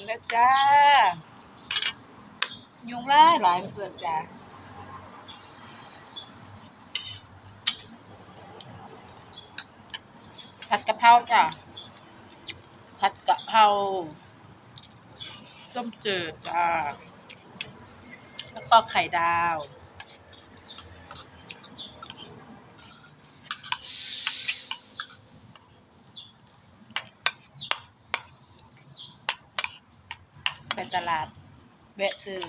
กันนะจ้า ยุงไลาหลายเพื่อนจ้าผัดกะเพราจ้าผัดกะเพราต้มจืดจ้าแล้วก็ไข่ดาว ตลาด แวะซื้อ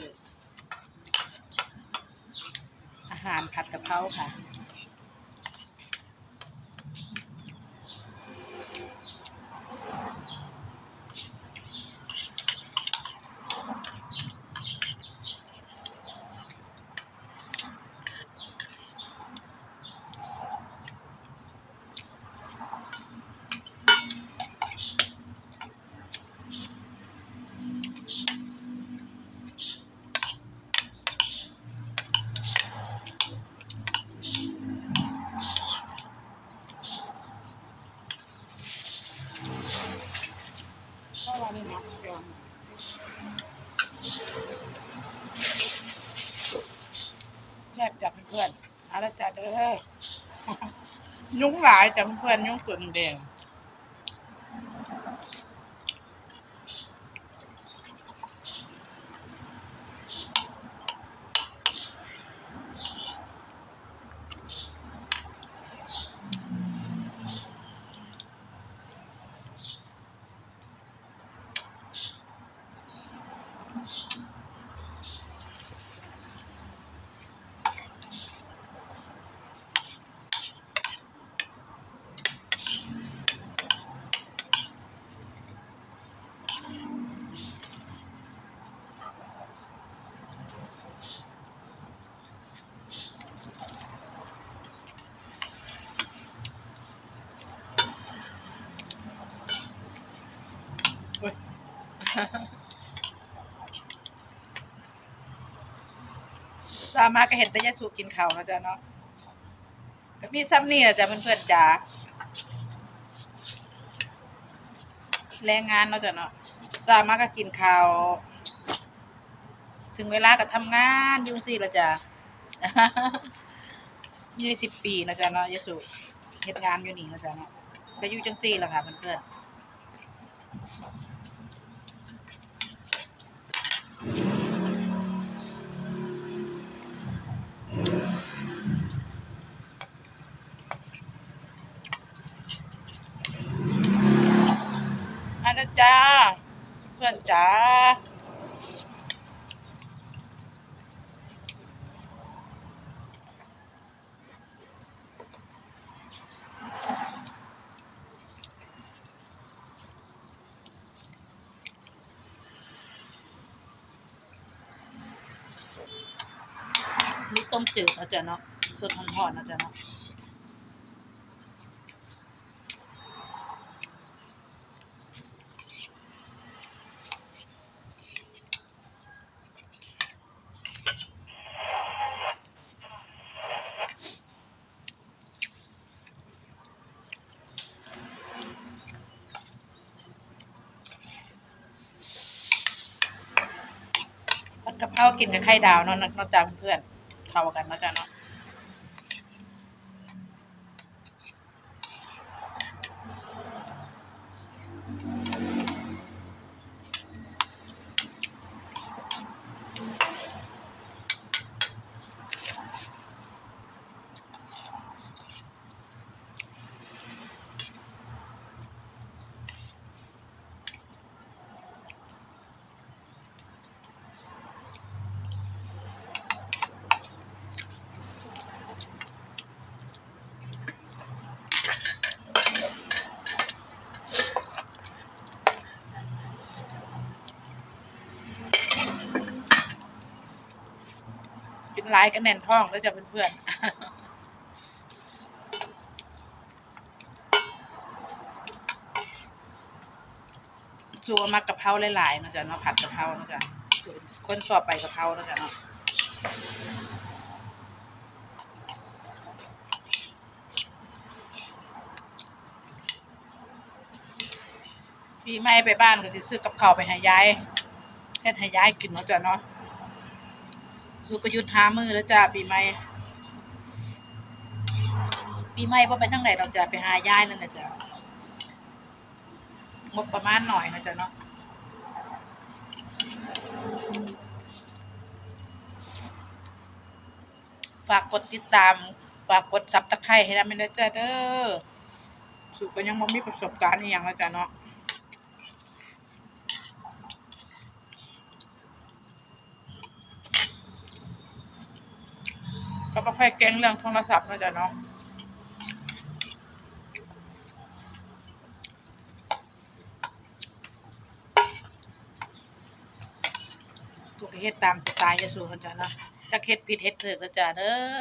อาหารผัดกะเพราค่ะ ก็วันนี้นะยอมแซ่บจับ เพื่อนๆเอาละจ้ะเด้อยุ้งหลายจ้ะเพื่อนๆยุ้งตัวแดง สามาก็เห็นแต่ยายสูกินข้าวนะจ๊ะเนาะก็มีซ้ำนี่แหละจ้ะเพื่อนๆจ๋าแรงงานเนาะจ้ะเนาะสามารถก็กินข้าว ถึงเวลาก็ทำงานยุ่งสิละจ้ะยี่สิบปีนะจ๊ะเนาะยายสูเฮ็ดงานอยู่นี่นะจ๊ะเนาะก็อยู่จังซี่ละค่ะเพื่อนๆ อันจ้า เพื่อนจ้า ต้มจืดนะจ๊ะเนาะสดหอนๆนะจ๊ะเนาะกะเพรากินกับไข่ดาวเนาะนาะจ้ะเพื่อน เข้ากันเนาะจ๊ะเนาะ หลายก็แน่นท้องแล้วจ้ะเพื่อนๆชัวมากกะเพราหลายๆนาะจ๊ะเนาะผัดกะเพรานะจ๊ะคนสอบไปกะเพรานะจ๊ะเนาะปีใหม่ไปบ้านก็จะซื้อกับข้าวไปให้ยายเฮ็ดให้ยายกินเนาะจ้ะเนาะ สู้ก็หยุดหามือแล้วจ้าปีใหม่ปีใหม่บ่ไปทางไหนดอกจ้ะไปหายายนั่นแหละจ้ะงบประมาณหน่อยนะจ้ะเนาะฝากกดติดตาม ฝากกดซับตะไคร้ให้นำด้วยจ้าเด้อสุก็ยังบ่มีประสบการณ์อีหยังแล้วจ้ะเนาะ ก็ไม่ค่อยเก่งเรื่องโทรศัพท์นะจ๊ะเนาะทุกเฮ็ดตามสไตล์ยะสูกันจ้ะนะจะเฮ็ดผิดเฮ็ดถูกนะจ๊ะเด้อ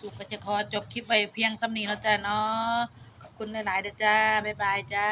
สุกก็จะขอจบคลิปไว้เพียงสำนี้แล้วจ้ะเนาะขอบคุณหลายๆเด้อจ้า บ๊ายบายจ้า